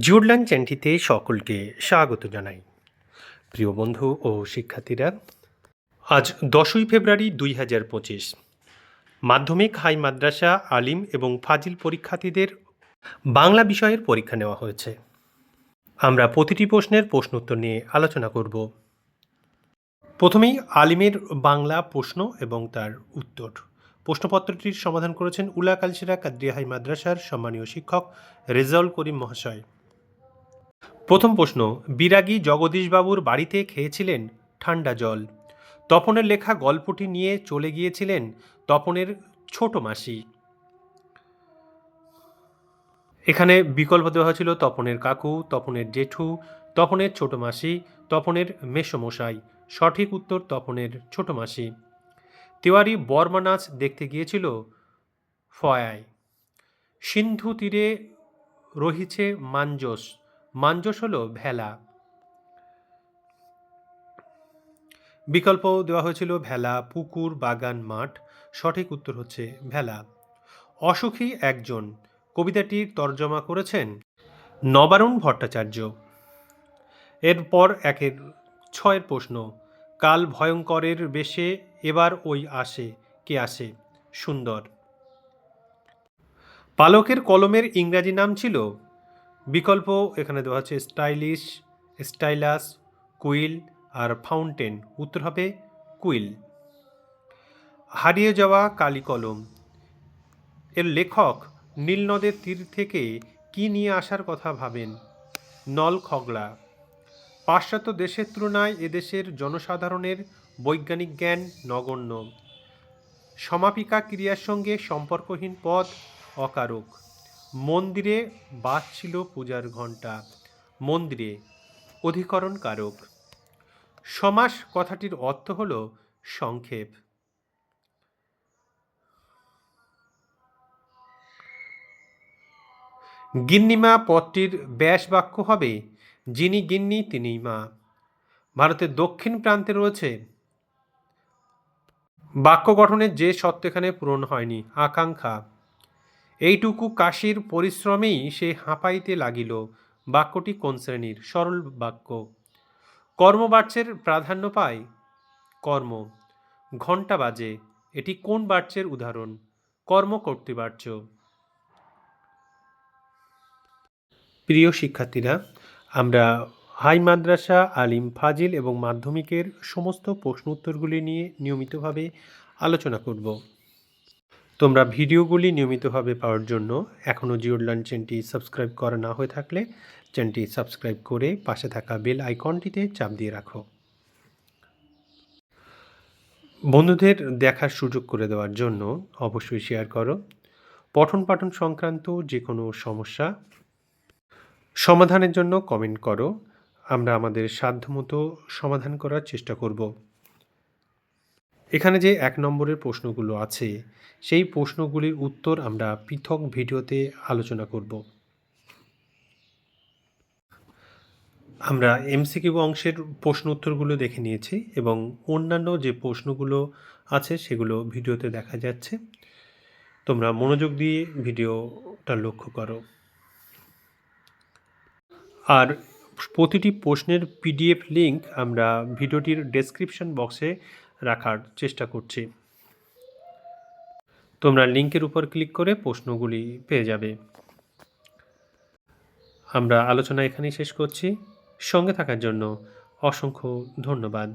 জুডলান চ্যানেলটিতে সকলকে স্বাগত জানাই। প্রিয় বন্ধু ও শিক্ষার্থীরা, আজ দশই ফেব্রুয়ারি দুই হাজার পঁচিশ। মাধ্যমিক, হাই মাদ্রাসা, আলিম এবং ফাজিল পরীক্ষার্থীদের বাংলা বিষয়ের পরীক্ষা নেওয়া হয়েছে। আমরা প্রতিটি প্রশ্নের প্রশ্ন উত্তর নিয়ে আলোচনা করব। প্রথমেই আলিমের বাংলা প্রশ্ন এবং তার উত্তর। প্রশ্নপত্রটির সমাধান করেছেন উলা কালসিরা কাদ্রিয়া হাই মাদ্রাসার সম্মানীয় শিক্ষক রেজাউল করিম মহাশয়। প্রথম প্রশ্ন, বিরাগী জগদীশবাবুর বাড়িতে খেয়েছিলেন ঠান্ডা জল। তপনের লেখা গল্পটি নিয়ে চলে গিয়েছিলেন তপনের ছোট মাসি। এখানে বিকল্প দেওয়া হয়েছিল তপনের কাকু, তপনের জেঠু, তপনের ছোট মাসি, তপনের মেসমশাই। সঠিক উত্তর তপনের ছোট মাসি। তেওয়ারি বর্মা নাচ দেখতে গিয়েছিল ফয়ায়। সিন্ধু তীরে রহিছে মাঞ্জস। মাঞ্জস হলো ভেলা। বিকল্প দেওয়া হয়েছিল ভেলা, পুকুর, বাগান, মাঠ। সঠিক উত্তর হচ্ছে ভেলা। অসুখী একজন, কবিতাটির তর্জমা করেছেন নবারুণ ভট্টাচার্য। এরপর একের, ছয়ের প্রশ্ন, কাল ভয়ঙ্করের বেশে এবার ওই আসে, কে আসে? সুন্দর। পালকের কলমের ইংরাজি নাম ছিল বিকল্প এখানে দেওয়া হচ্ছে স্টাইলিশ, স্টাইলাস, কুইল আর ফাউন্টেন। উত্তর হবে কুইল। হারিয়ে যাওয়া কালি কলম। এর লেখক নীলনদের তীর থেকে কি নিয়ে আসার কথা ভাবেন? নল খগলা পাশ্চাত্য দেশের তুলনায় এদেশের জনসাধারণের বৈজ্ঞানিক জ্ঞান নগণ্য। সমাপিকা ক্রিয়ার সঙ্গে সম্পর্কহীন পদ অকারক। মন্দিরে বাজছিল পূজার ঘণ্টা। মন্দিরে অধিকরণ কারক সমাস কথাটির অর্থ হল সংক্ষেপ। গিন্নিমা পদটির ব্যাস বাক্য হবে, যিনি গিন্নি, তিনি মা। ভারতের দক্ষিণ প্রান্তে রয়েছে। বাক্য গঠনের যে সত্য এখানে পূরণ হয়নি, আকাঙ্ক্ষা। এইটুকু কাশির পরিশ্রমেই সে হাঁপাইতে লাগিল, বাক্যটি কোন শ্রেণির? সরল বাক্য। কর্মবাচ্যের প্রাধান্য পায়? কর্ম। ঘণ্টা বাজে। এটি কোন বাচ্যের উদাহরণ? কর্ম কর্তৃবাচ্য প্রিয় শিক্ষার্থীরা, আমরা হাই মাদ্রাসা, আলিম ফাজিল এবং মাধ্যমিকের সমস্ত প্রশ্ন উত্তরগুলি নিয়ে নিয়মিতভাবে আলোচনা করব। তোমরা ভিডিওগুলি নিয়মিতভাবে পাওয়ার জন্য এখনও জিওডলান চ্যানেলটি সাবস্ক্রাইব করা না হয়ে থাকলে চ্যানেলটি সাবস্ক্রাইব করে পাশে থাকা বেল আইকনটিতে চাপ দিয়ে রাখো। বন্ধুদের দেখার সুযোগ করে দেওয়ার জন্য অবশ্যই শেয়ার করো। পঠন পাঠন সংক্রান্ত যে কোনো সমস্যা সমাধানের জন্য কমেন্ট করো। আমরা আমাদের সাধ্যমতো সমাধান করার চেষ্টা করব। এখানে যে এক নম্বরের প্রশ্নগুলো আছে, সেই প্রশ্নগুলির উত্তর আমরা পৃথক ভিডিওতে আলোচনা করব। আমরা এমসিকিউ অংশের প্রশ্ন উত্তরগুলো দেখে নিয়েছি এবং অন্যান্য যে প্রশ্নগুলো আছে, সেগুলো ভিডিওতে দেখা যাচ্ছে। তোমরা মনোযোগ দিয়ে ভিডিওটা লক্ষ্য করো। আর প্রতিটি প্রশ্নের পিডিএফ লিঙ্ক আমরা ভিডিওটির ডেসক্রিপশন বক্সে রাখার চেষ্টা করছি। তোমরা লিঙ্কের উপর ক্লিক করে প্রশ্নগুলি পেয়ে যাবে। আমরা আলোচনা এখানেই শেষ করছি। সঙ্গে থাকার জন্য অসংখ্য ধন্যবাদ।